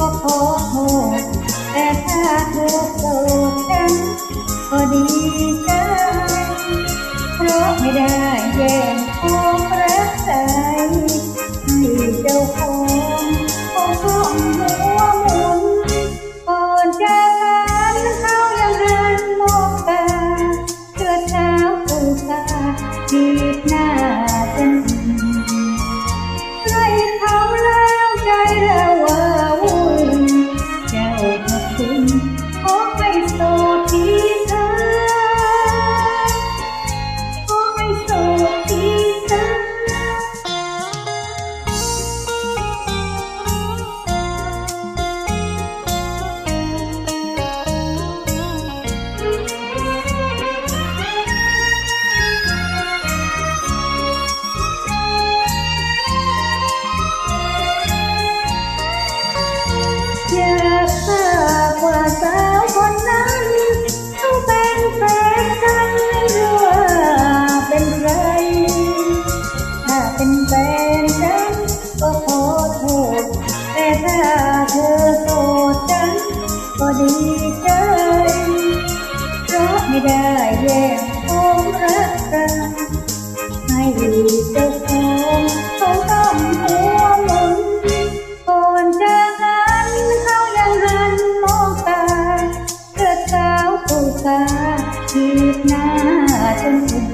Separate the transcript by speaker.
Speaker 1: ก็ขอโทษแต่ถ้าเธอโกรธฉันก็ดีใจเพราะไม่ได้แย่งความรักใจให้เจ้าข พร เป็นแฟนฉันก็ขอโทษ แต่ถ้าเธอโสดฉันก็ดีใจเพราะไม่ได้แย่งของรักกันให้เจ้าของเขาต้องหัวหมุนก่อนจากกันเขายังหันมองตาเกิดสาวผู้ตาทีบหน้าจนอุ่น